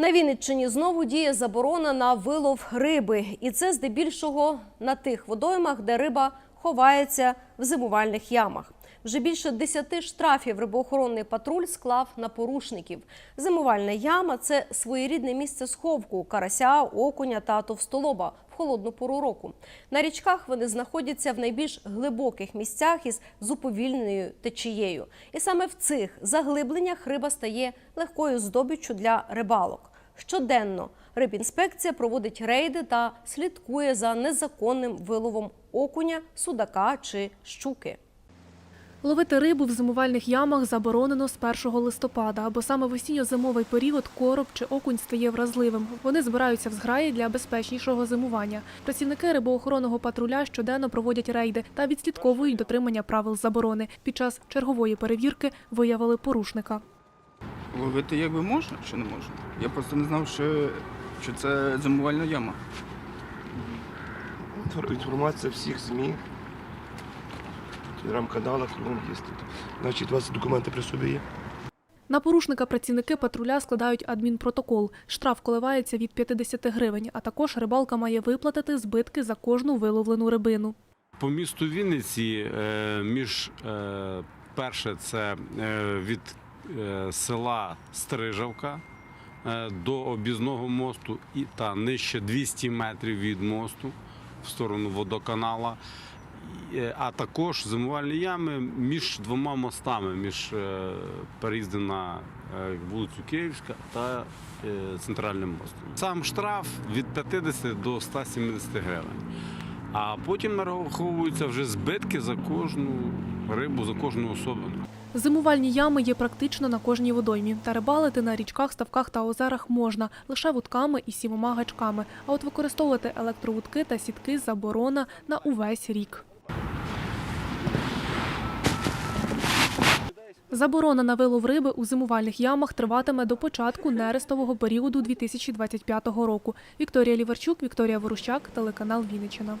На Вінниччині знову діє заборона на вилов риби, і це здебільшого на тих водоймах, де риба ховається в зимувальних ямах. Вже більше десяти штрафів рибоохоронний патруль склав на порушників. Зимувальна яма це своєрідне місце сховку карася, окуня та товстолоба в холодну пору року. На річках вони знаходяться в найбільш глибоких місцях із зуповільненою течією. І саме в цих заглибленнях риба стає легкою здобиччю для рибалок. Щоденно рибінспекція проводить рейди та слідкує за незаконним виловом окуня, судака чи щуки. Ловити рибу в зимувальних ямах заборонено з 1 листопада, бо саме в осінньо-зимовий період короб чи окунь стає вразливим. Вони збираються в зграї для безпечнішого зимування. Працівники рибоохоронного патруля щоденно проводять рейди та відслідковують дотримання правил заборони. Під час чергової перевірки виявили порушника. Ловити якби можна чи не можна? Я просто не знав, що, що це зимувальна яма. Інформація всіх ЗМІ, телеграм-каналах, кругом є. Значить, у вас документи при собі є? На порушника працівники патруля складають адмінпротокол. Штраф коливається від 50 гривень, а також рибалка має виплатити збитки за кожну виловлену рибину. По місту Вінниці е, між е, перше це е, від села Стрижавка е, до об'їзного мосту і та нижче 200 метрів від мосту в сторону водоканала. Е, А також зимувальні ями між двома мостами, між е, переїздом на е, вулицю Київська та е, центральним мостом. Сам штраф від 50 до 170 гривень. А потім нараховуються вже збитки за кожну рибу, за кожну особу. Зимувальні ями є практично на кожній водоймі. Та рибалити на річках, ставках та озерах можна лише вудками і сімома гачками. А от використовувати електровудки та сітки заборона на увесь рік. Заборона на вилов риби у зимувальних ямах триватиме до початку нерестового періоду 2025 року. Вікторія Ліварчук, Вікторія Ворущак, телеканал Вінниччина.